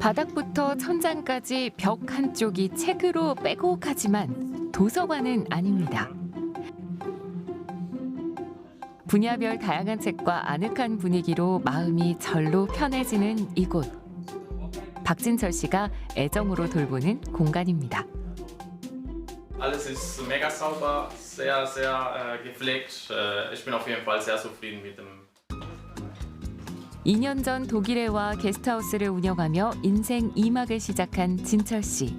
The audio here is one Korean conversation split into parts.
바닥부터 천장까지 벽 한쪽이 책으로 빼곡하지만 도서관은 아닙니다. 분야별 다양한 책과 아늑한 분위기로 마음이 절로 편해지는 이곳. 박진철 씨가 애정으로 돌보는 공간입니다. Alles ist mega sauber, sehr, sehr äh, gepflegt. Äh, ich bin auf jeden Fall sehr zufrieden mit dem 2년 전 독일에 와 게스트하우스를 운영하며 인생 2막을 시작한 진철 씨.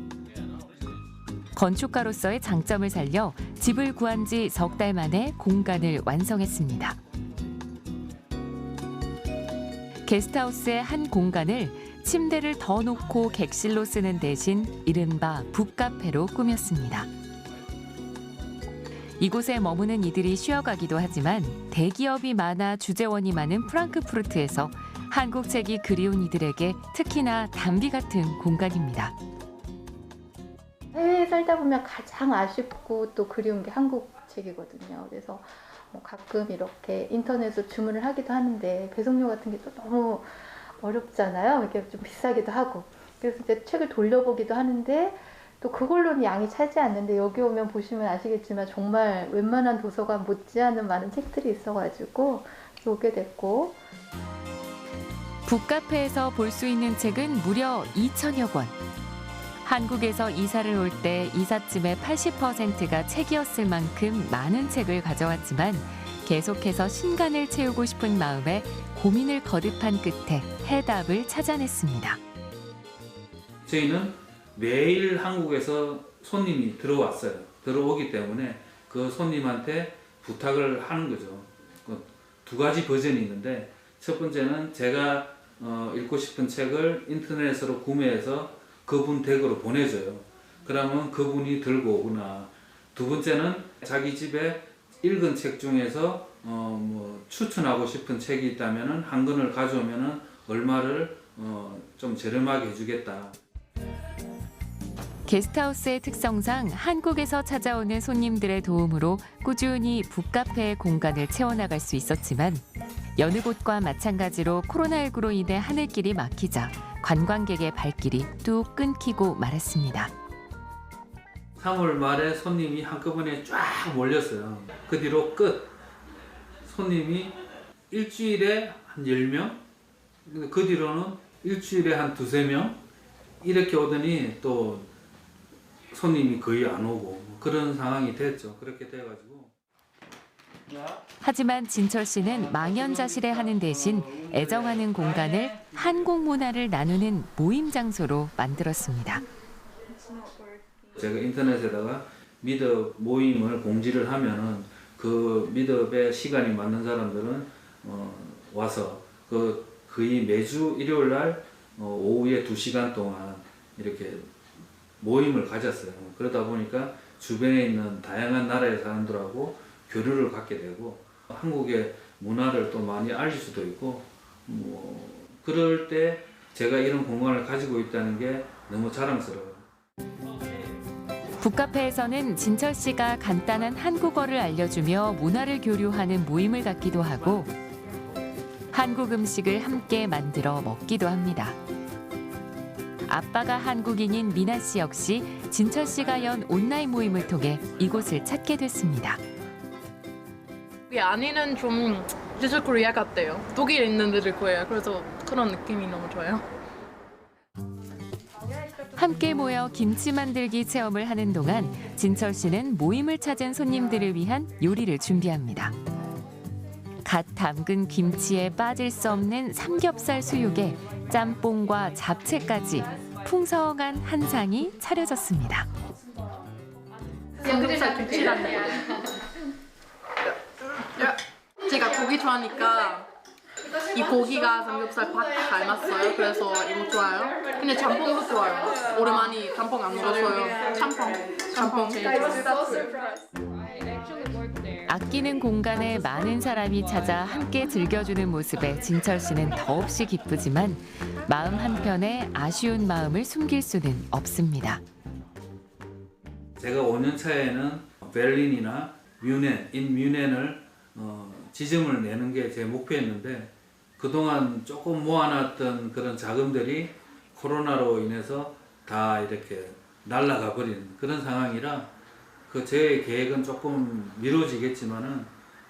건축가로서의 장점을 살려 집을 구한 지 석 달 만에 공간을 완성했습니다. 게스트하우스의 한 공간을 침대를 더 놓고 객실로 쓰는 대신 이른바 북카페로 꾸몄습니다. 이곳에 머무는 이들이 쉬어가기도 하지만 대기업이 많아 주재원이 많은 프랑크푸르트에서 한국 책이 그리운 이들에게 특히나 담비 같은 공간입니다. 해외에 살다 보면 가장 아쉽고 또 그리운 게 한국 책이거든요. 그래서 뭐 가끔 이렇게 인터넷으로 주문을 하기도 하는데 배송료 같은 게 또 너무 어렵잖아요. 이렇게 좀 비싸기도 하고. 그래서 이제 책을 돌려보기도 하는데 또 그걸로는 양이 차지 않는데 여기 오면 보시면 아시겠지만 정말 웬만한 도서관 못지않은 많은 책들이 있어가지고 오게 됐고 북카페에서 볼 수 있는 책은 무려 2천여 권. 한국에서 이사를 올 때 이삿짐의 80%가 책이었을 만큼 많은 책을 가져왔지만 계속해서 신간을 채우고 싶은 마음에 고민을 거듭한 끝에 해답을 찾아냈습니다. 저희는 매일 한국에서 손님이 들어왔어요. 들어오기 때문에 그 손님한테 부탁을 하는 거죠. 그두 가지 버전이 있는데 첫 번째는 제가 어, 읽고 싶은 책을 인터넷으로 구매해서 그분 댁으로 보내줘요. 그러면 그분이 들고 오거나 두 번째는 자기 집에 읽은 책 중에서 어, 뭐 추천하고 싶은 책이 있다면은 한 권을 가져오면은 얼마를 어, 좀 저렴하게 해주겠다. 게스트하우스의 특성상 한국에서 찾아오는 손님들의 도움으로 꾸준히 북카페의 공간을 채워나갈 수 있었지만 여느 곳과 마찬가지로 코로나19로 인해 하늘길이 막히자 관광객의 발길이 뚝 끊기고 말았습니다. 3월 말에 손님이 한꺼번에 쫙 몰렸어요. 그 뒤로 끝. 손님이 일주일에 한 10명? 근데 그 뒤로는 일주일에 한 두세 명? 이렇게 오더니 또 손님이 거의 안 오고 그런 상황이 됐죠. 그렇게 돼가지고. 하지만 진철 씨는 망연자실해 하는 대신 애정하는 공간을 한국 문화를 나누는 모임 장소로 만들었습니다. 제가 인터넷에다가 미드 모임을 공지를 하면은 그 미드업에 시간이 맞는 사람들은 어, 와서 그 거의 매주 일요일 날 어, 오후에 두 시간 동안 이렇게 모임을 가졌어요. 그러다 보니까 주변에 있는 다양한 나라의 사람들하고 교류를 갖게 되고 한국의 문화를 또 많이 알릴 수도 있고 뭐 그럴 때 제가 이런 공간을 가지고 있다는 게 너무 자랑스러워요. 북카페에서는 진철 씨가 간단한 한국어를 알려주며 문화를 교류하는 모임을 갖기도 하고 한국 음식을 함께 만들어 먹기도 합니다. 아빠가 한국인인 미나 씨 역시 진철 씨가 연 온라인 모임을 통해 이곳을 찾게 됐습니다. 이 안에는 좀 디지털 코리아 같대요. 독일에 있는 데들 거예요. 그래서 그런 느낌이 너무 좋아요. 함께 모여 김치 만들기 체험을 하는 동안 진철 씨는 모임을 찾은 손님들을 위한 요리를 준비합니다. 갓 담근 김치에 빠질 수 없는 삼겹살 수육에 짬뽕과 잡채까지 풍성한 한 상이 차려졌습니다. 삼겹살 김치라는 제가 고기 좋아하니까 이 고기가 삼겹살 밥 닮았어요. 그래서 이거 좋아요. 근데 짬뽕도 좋아요. 오랜만에 짬뽕 안 먹었어요. 짬뽕, 짬뽕 아끼는 공간에 많은 사람이 찾아 함께 즐겨주는 모습에 진철 씨는 더없이 기쁘지만 마음 한편에 아쉬운 마음을 숨길 수는 없습니다. 제가 5년 차에는 베를린이나 뮌헨, 인 뮌헨을 어, 지점을 내는 게 제 목표였는데 그동안 조금 모아놨던 그런 자금들이 코로나로 인해서 다 이렇게 날아가 버린 그런 상황이라 그 제 계획은 조금 미뤄지겠지만은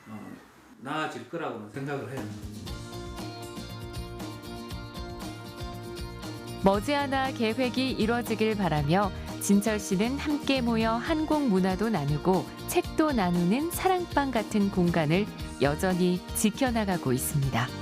어, 나아질 거라고는 생각을 해요. 머지않아 계획이 이뤄지길 바라며 진철 씨는 함께 모여 한국 문화도 나누고 책도 나누는 사랑방 같은 공간을 여전히 지켜나가고 있습니다.